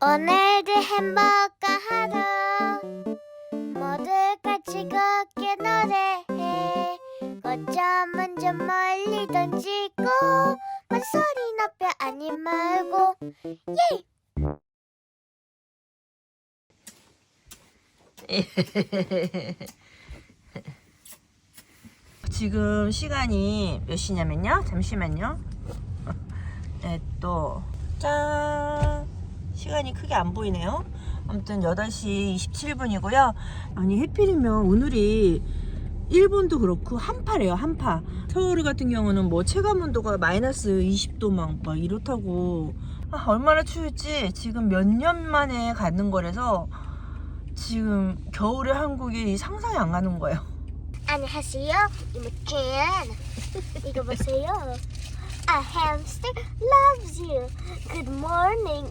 오늘도 행복한 하루 모두 같이 걷게 노래해 거점은 좀 멀리 던지고 만소리 높여 아니 말고 예! 지금 시간이 몇 시냐면요. 잠시만요. 네, 또, 짠! 시간이 크게 안 보이네요. 아무튼 8시 27분이고요. 아니, 해필이면 오늘이 일본도 그렇고 한파래요, 한파. 서울 같은 경우는 뭐 체감 온도가 마이너스 20도 막, 막 이렇다고. 아, 얼마나 추울지 지금 몇 년 만에 가는 거라서 지금 겨울의 한국이 상상이 안 가는 거예요. 안녕하세요 이모캔 이거 보세요 A hamster loves you Good morning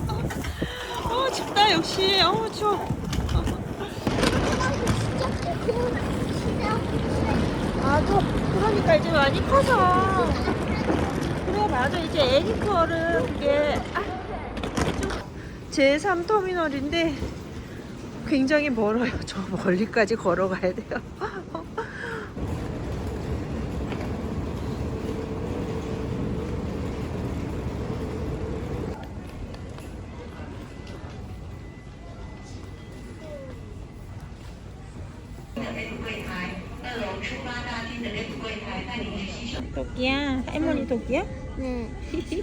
어 춥다 역시. 어 추워. 맞아. 그러니까 이제 많이 커서. 그래 맞아 이제 애기 거를 그게 아, 제3 터미널인데 굉장히 멀어요. 저 멀리까지 걸어가야 돼요.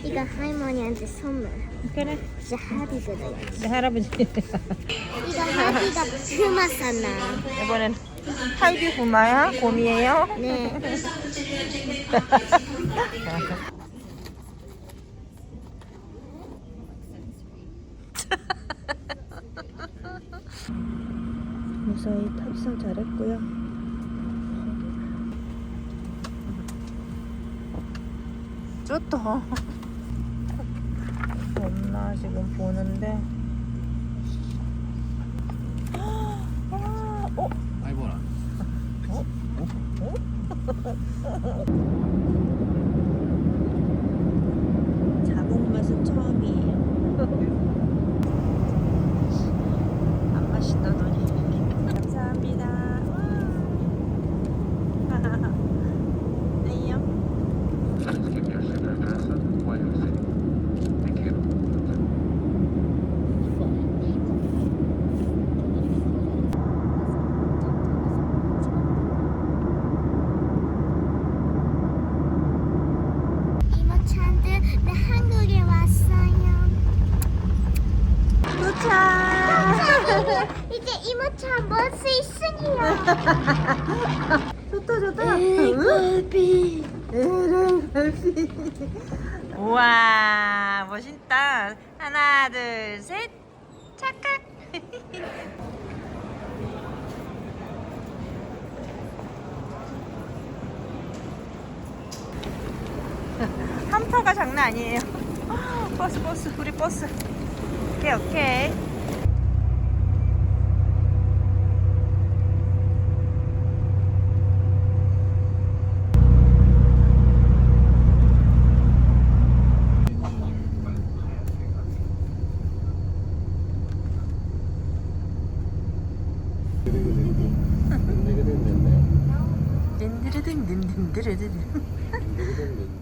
이거 할머니한테 선물 그래. 돼야지 내 할아버지. 이거 하디가 퓨마 샀나 이번엔 하이디 구마야? 곰이에요? 네 무사히 탑승 잘했고요. 좋다. 지금 보는데 아, 어? 아이보라 어? 어? 어? 이제 이모찬 볼수 있으니요 좋다 좋다. 에르갈비. 우와 멋있다. 하나 둘 셋. 착각. 한파가 장난 아니에요. 버스 버스 우리 버스. 오케이 오케이. 든드르든든든드르든.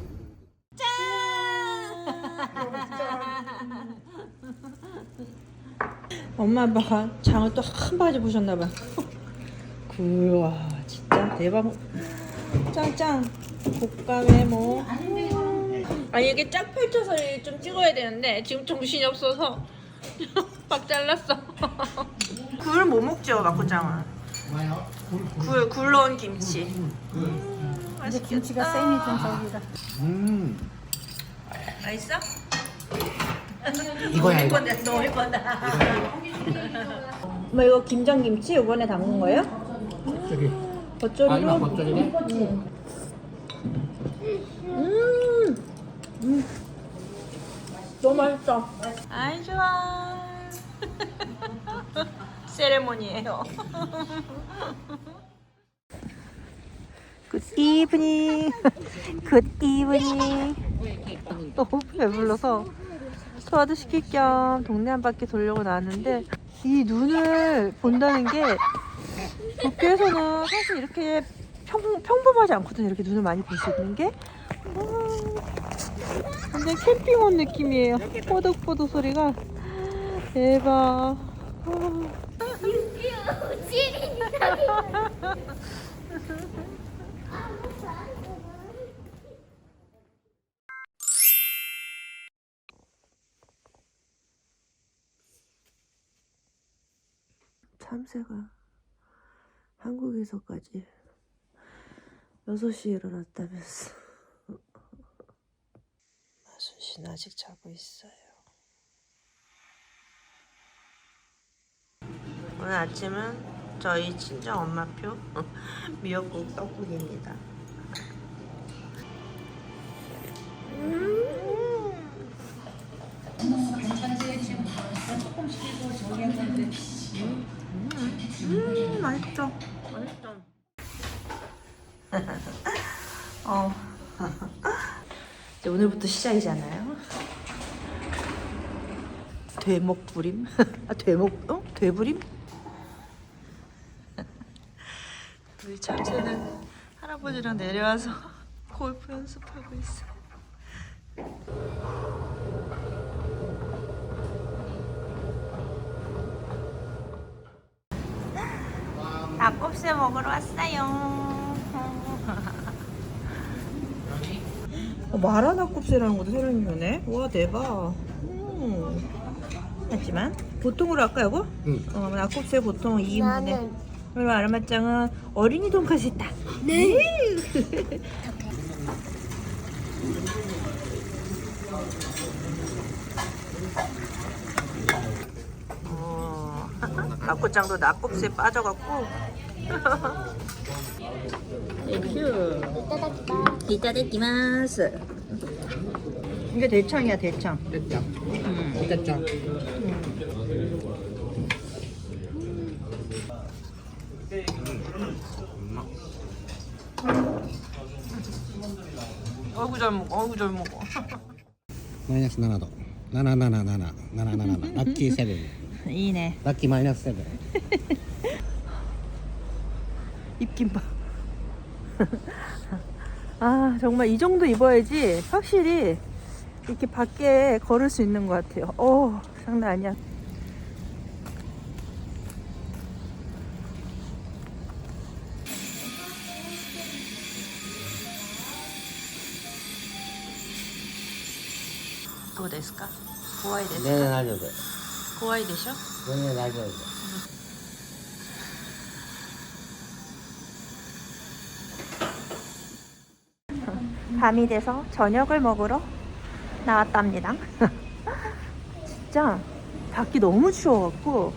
엄마 아빠가 장을 또 한 바지 보셨나봐. 우와 진짜 대박. 짱짱 곶감에 뭐. 아니 이게 쫙 펼쳐서 좀 찍어야 되는데 지금 정신이 없어서 막 잘랐어. 굴뭐 먹죠 막고장은? 굴 굴러온 김치. 음, 맛있겠다. 김치가 쌤이 좀 저기다. 음 맛있어? 이거야 이거. 건데 넣을 거다. 엄마 이거 김장김치 이번에 담근 거예요? 저기. 겉절이로. 아 이거 겉절이네. 음. 음. 너무 맛있다. 아이 좋아. 세레모니예요. Good evening. Good evening. 너무 배불러서 소화도 시킬 겸 동네 한 바퀴 돌려고 나왔는데 이 눈을 본다는 게 도쿄에서는 사실 이렇게 평, 평범하지 않거든요. 이렇게 눈을 많이 볼 수 있는 게. 음, 완전 캠핑 온 느낌이에요. 뽀득뽀득 소리가. 대박. 아. 참새가 한국에서까지 6시에 일어났다면서. 마순 씨는 아직 자고 있어요. 오늘 아침은 저희 친정 엄마표 미역국 떡국입니다. 음 맛있죠. 맛있죠. 어. 이제 오늘부터 시작이잖아요? 되먹부림? 아 되먹 어? 되부림? 우리 참새는 할아버지랑 내려와서 골프 연습하고 있어 닭곱새 먹으러 왔어요. 어, 마라 닭곱새라는 것도 새로운 거네. 와 대박. 음. 하지만 보통으로 할까 이거? 응. 어, 닭곱새 보통 2인분에. 나는 그리고 아라마짱은 어린이 돈까스 있다. 네. 어, 박고장도 낙곱새 빠져갖고. 땡큐 이따데키마스. 이게 대창이야 대창. 됐죠? 음. 됐죠? 음. 어구 잘 먹어 어이구 잘 먹어. 마이너스 7도 77777 럭키 세븐 ーセブン。 이네. ラッキーマイナスセブン。 입김 봐. 아 정말 이 정도 입어야지 확실히 이렇게 밖에 걸을 수 있는 것 같아요. 어 장난 아니야.どうですか怖いです全然か大丈夫。 怖いでしょ全然大丈夫。 밤이 돼서 저녁을 먹으러 나왔답니다. 진짜 밖이 너무 추워갖고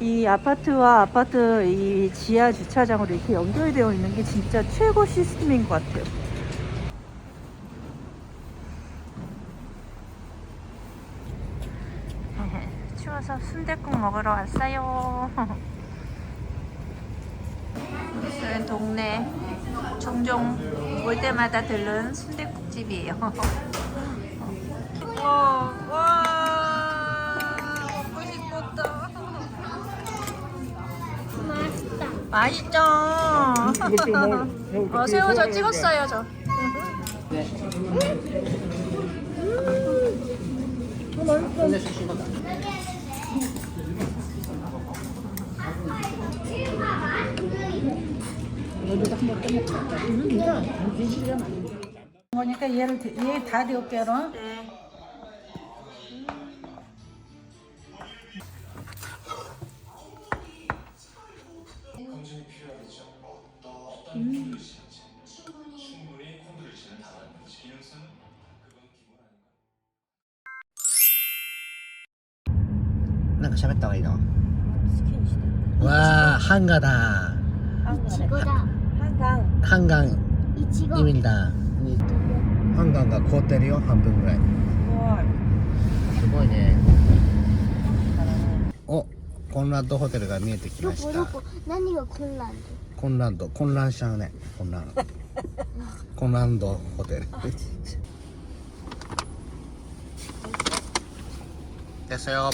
이 아파트와 아파트 이 지하 주차장으로 이렇게 연결되어 있는 게 진짜 최고 시스템인 것 같아요. 먹으러 왔어요. 이것은 동네 종종 올 때마다 들른 순댓국집이에요. 와, 와, 먹고 싶었다. 맛있다. 맛있죠? 어, 새우 저 찍었어요, 저. 그 보니까 얘를 얘다 데울게요. 네. 음. 음. 와 한가다. 한강. ハンガン 이치고. 意味だハンガンが凍ってるよ半分ぐらい 와. すごいね 잘하네. おコンラッドホテルが見えてきまし 요거 た 요거. 난이가 콜란데. コンラッド混乱しちゃうね混乱コンラッドホテル 아 진짜. ですよ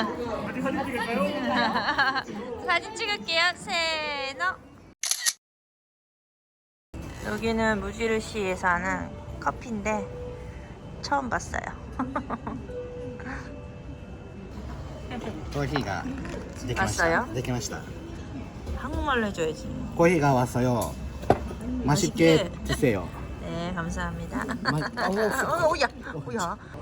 어디 사진 찍을까요? 사진 찍을게요. 세노. 여기는 무지르시에 사는 커피인데 처음 봤어요. 커피가 왔어요? 네, 왔어요? 한국말로 해줘야지. 커피가 왔어요. 맛있게, 드세요. 네, 감사합니다. 어, 어, 어, 야, 어, 야. 어,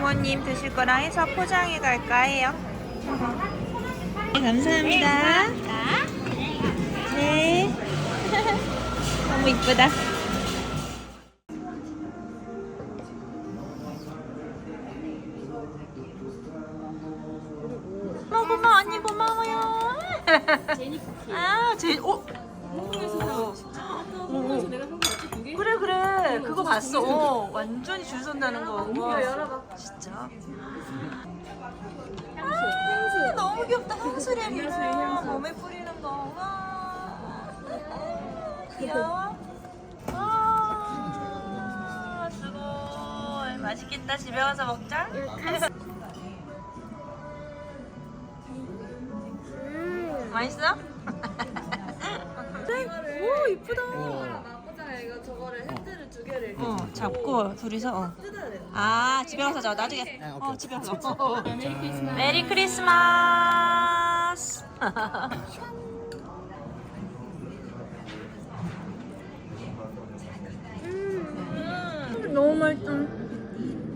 부모님 드실 거랑 해서 포장해 갈까 해요. 네, 감사합니다. 네. 너무 이쁘다. 고마워, 고마워, 언니 고마워요. 아, 제니 어? 한국에서 내가 그래 그래 그거 봤어. 어, 완전히 줄 선다는 거. 열어봐. 진짜? 아, 너무 귀엽다. 향수랩이야 몸에 뿌리는 거. 와. 귀여워. 아 수고 맛있겠다. 집에 가서 먹자. 음. 맛있어? 오 이쁘다 어. 잡고 둘이서 어. 아 집에 가서 자 나중에. 네, 어. 집에 가서. 어. 메리 크리스마스 음, 너무 맛있어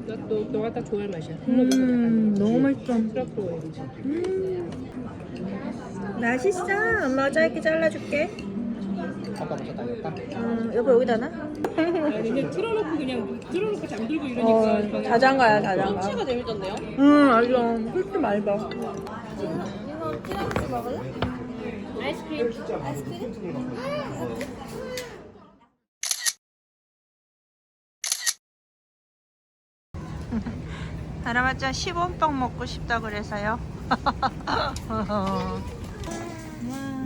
너, 너가 딱 좋아할 맛이야. 음 너무 맛있어 트러플 맛있어. 엄마가 짧게 잘라줄게 아까부터 다녔다 음 여보 여기다 놔 아니 근데 틀어놓고 그냥 틀어놓고 잠들고 어, 이러니까 자장가야 자장가 치가 재밌던데요? 응 알죠 솔직히 많이 봐 이거 티라미수 먹을래? 아이스크림. 아이스크림? 할아버지가 시범빵 먹고 싶다 그래서요. 음.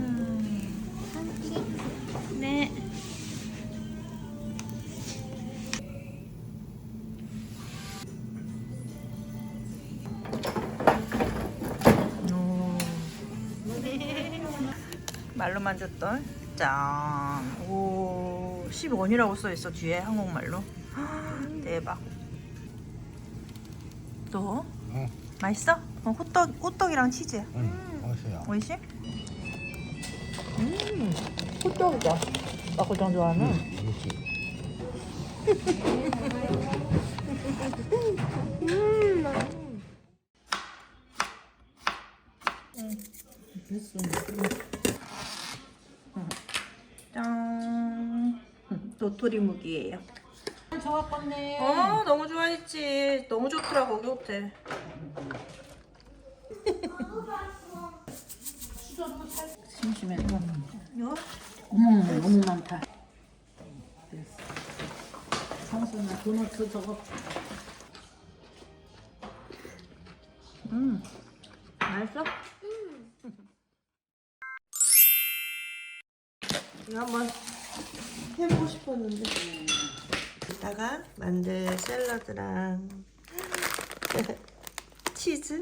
말로만 줬던 짠. 오, 10원이라고 써 있어 뒤에 한국말로. 헉, 대박. 또? 응. 맛있어? 어, 호떡 호떡이랑 치즈. 응. 음. 맛있어요. 오이시? 음, 호떡이다. 막고장 좋아하는. 음. 도토리 묵이에요. 좋아 껐네. 어, 너무 좋아했지. 너무 좋더라 거기 호텔. 심심해. 이거? 어머 너무 많다. 상수나 도너트 저거 음, 맛있어? 이거 한번 해보고 싶었는데. 이따가 만들 샐러드랑 치즈,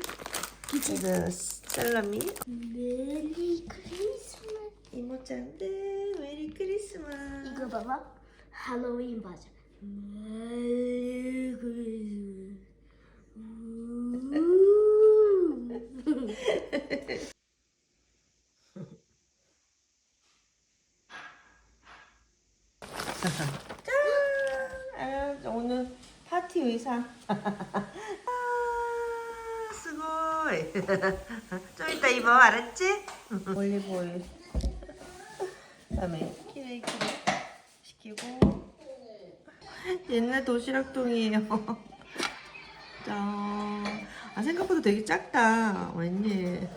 치즈 샐러미. 메리 크리스마스. 이모짱들 메리 크리스마스. 이거 봐봐. 할로윈 버전. 메리 크리스마스. 아, 오늘 파티 의상. 아, 수고이. 좀 이따 입어, 알았지? 올리브 오일. 그다음에 키레이키 시키고. 옛날 도시락통이에요. 짠. 아 생각보다 되게 작다. 웬일.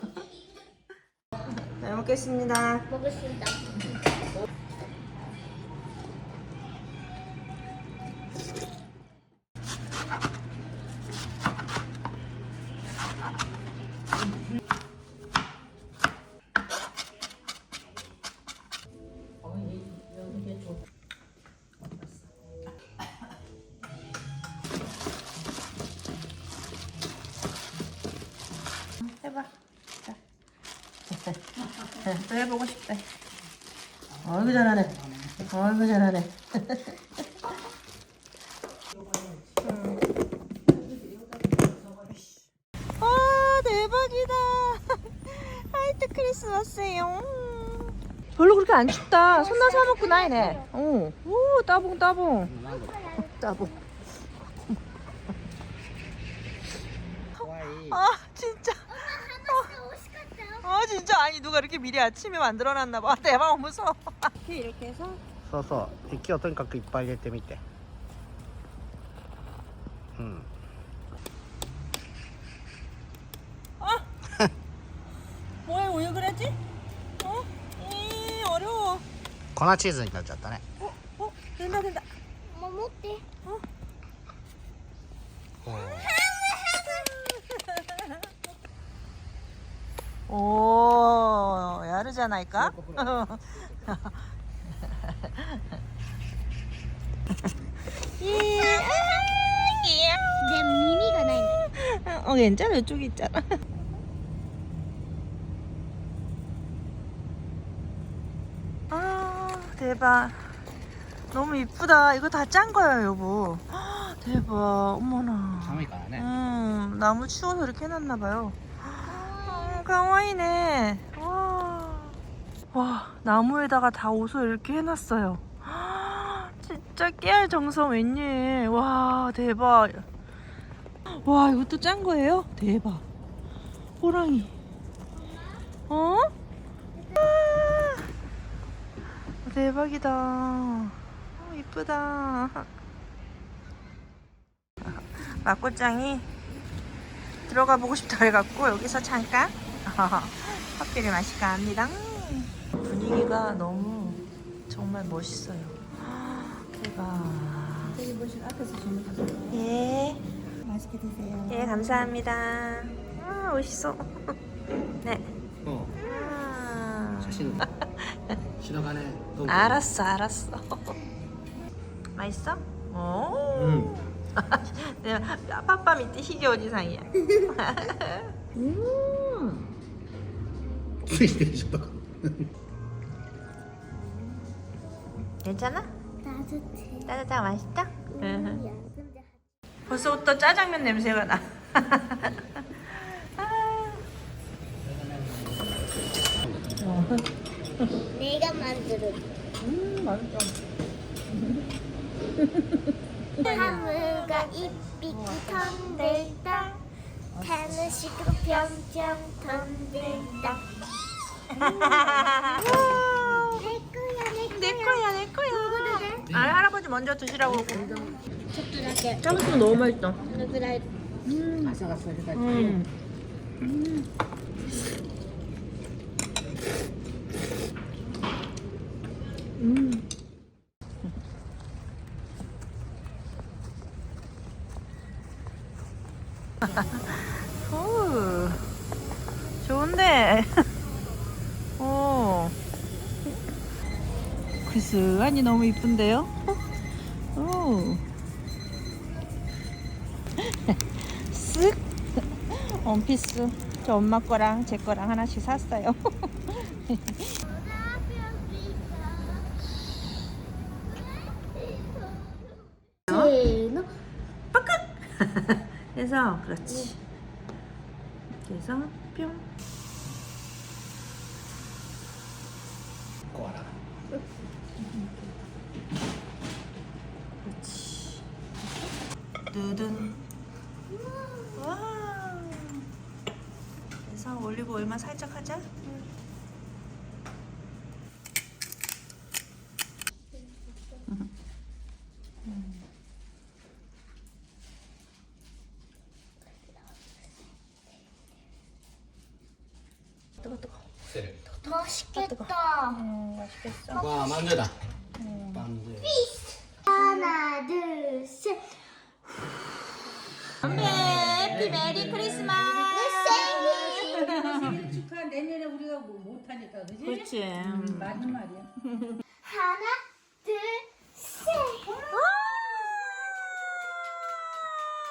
잘 먹겠습니다. 먹겠습니다. 또 해보고 싶다. 어이구 잘하네. 어이구 잘하네. 아 대박이다. 화이트 크리스마스예요. 별로 그렇게 안 춥다. 손나 사먹고 나이네. 어. 오 따봉 따봉. 따봉. 아 진짜. 아 진짜 아니 누가 이렇게 미리 아침에 만들어놨나 봐 대박 무서워 이렇게 해서 そうそう息をとにかくいっぱい入れてみてうん 뭐야 왜 그러지? 어? 이 어려워 粉チーズになっちゃったね 어? 어? 된다 된다 뭐 못해? 오 그러지 않을까? 예. 내 미미가 나 어 괜찮아. 이쪽에 있잖아. 아 대박. 너무 이쁘다. 이거 다 짠 거야 여보. 헉, 대박. 어머나. 장미가 안 해. 음, 나무 추워서 이렇게 해놨나 봐요. 음, 강화이네. 와 나무에다가 다 옷을 이렇게 해놨어요. 진짜 깨알 정성 웬일 와 대박. 와 이것도 짠 거예요? 대박. 호랑이. 어? 아, 대박이다. 어, 이쁘다. 막고짱이 들어가 보고 싶다 해갖고 여기서 잠깐 커피를 마실까 합니다 분위기가 너무 정말 멋있어요. 대박. 저기 보시면 앞에서 주문하세요. 예. 맛있게 드세요. 예, 감사합니다. 아, 멋있어. 네. 어. 아. 자신 지나가네. 너무 알았어, 알았어. 맛있어? 오. 음. 내가 빠빠 밑에 희귀 어지상이야. 음. 음. 어, 소리 내주다. 괜찮아? 따뜻해. 따뜻하고 맛있다? 음, 야, 근데 벌써부터 짜장면 냄새가 나. 아. 내가 만들어. 음, 맛있다. 하물과 잎이 던들다. 타는 시끄러 병정 던들다. 내 거야, 내내 거야. 아, 할아버지 먼저 드시라고. 짜장면 너무 맛있다. 그래. 아삭아삭해가지고. 음. 음. 나이스. 아니 너무 이쁜데요? 어? 오. 쓱 원피스 저 엄마 거랑 제 거랑 하나씩 샀어요. 빡깍 해서 그렇지. 이렇게 해서 뿅. 꼬라. 연기만 살짝 하자. 맛있겠다. 아, 음, 맛있겠어. 와 만두다. 음. 만두. 하나 둘 셋. 엄마 해피 메리 크리스마스. 맞는 말이야. 하나, 둘, 셋.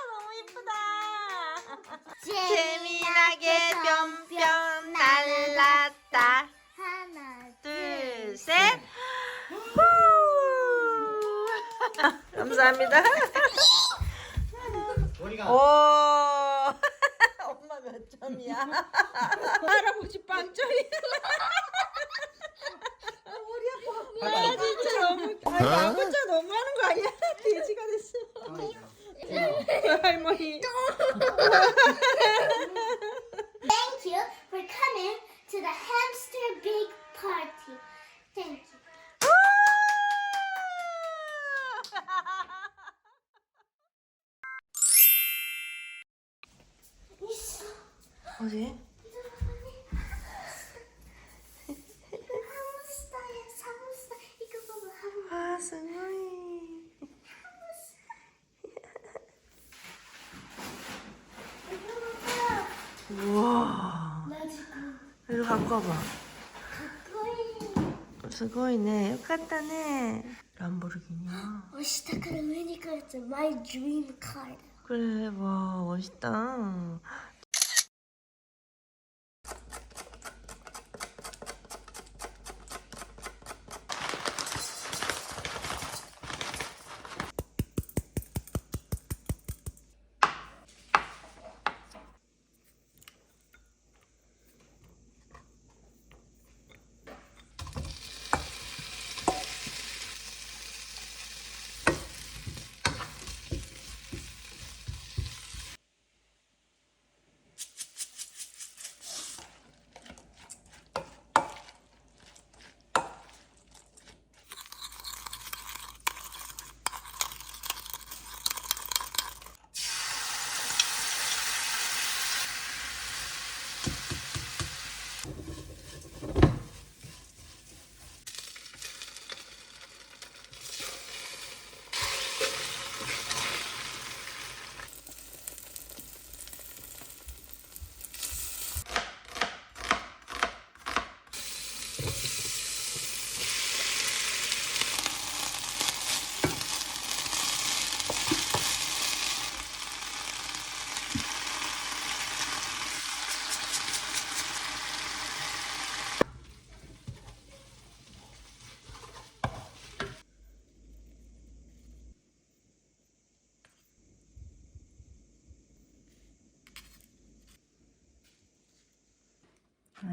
너무 이쁘다. 재미나게 뿅뿅 날랐다. 하나, 둘, 셋. 후. 감사합니다. 오. 엄마 몇 점이야? 할아버지 빵점이. 아 진짜 너무 아니 아버지가 너무 하는 거 아니야? 돼지가 됐어. 할머니. Thank you for coming to the hamster big party. Thank you. 있어. 어디? 하무스타야, 하무스타. 이거 봐봐, 하무. 아 승우이. 이거 봐봐. 우와. 나 지금 かばんすごいねよかったねランボルギーニは押したから上に来るって my dream car これは押したん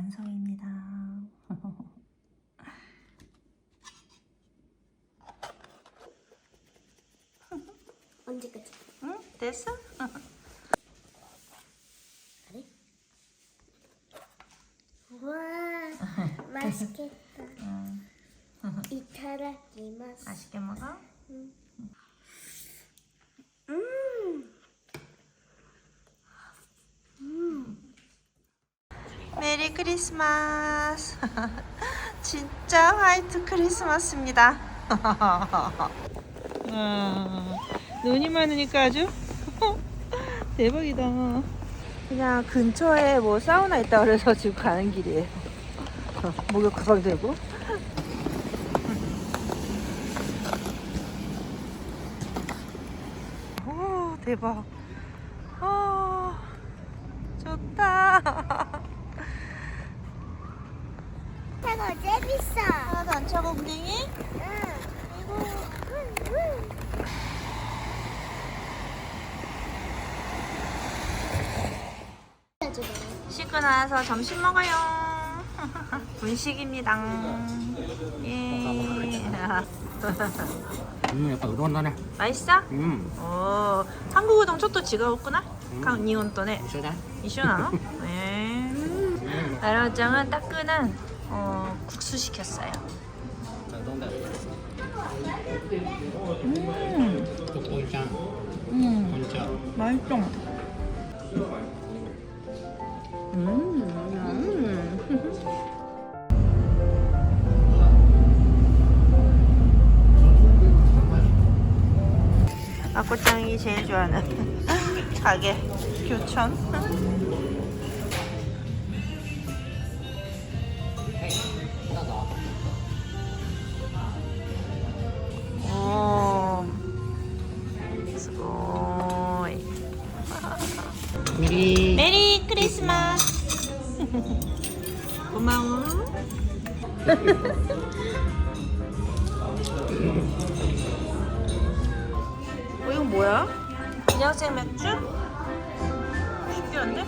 완성입니다. 언제까지? 응? 됐어? 와, 맛있겠다. 이타라키마스. 맛있게 먹어? 음. 메리 크리스마스. 진짜 화이트 크리스마스입니다. 아, 눈이 많으니까 아주 대박이다. 그냥 근처에 뭐 사우나 있다 그래서 지금 가는 길이에요. 목욕 가방 들고. 오 대박. 아 좋다. 차가 재밌어. 하나도 안 차고 분행이? 응. 嗯 아, 가서 점심 먹어요. 분식입니다. 예. 음, 약간 의로운다네. 맛있어? 음. 어, 한국 우동 초도 지가웠구나. 음. 강 니온 또네. 이슈다. 이슈나? 네. 나라장은 따끈한 어, 국수 시켰어요. 음. 볶음장. 음. 맛있어. 음. 아꼬짱이 제일 좋아하는 가게. 교촌? 메리. 메리 크리스마스. 고마워. 어, 이건 뭐야? 그냥 생맥주? 신기한데?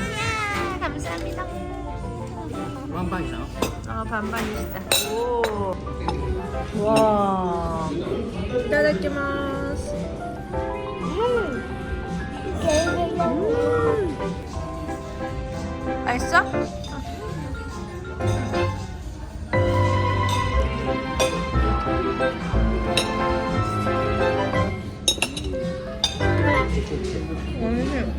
이야, 감사합니다. 완반이잖아 아, 반반이시다. 오. 와. 이따다키마스. 음. 맛있어? Onu bilmiyorum.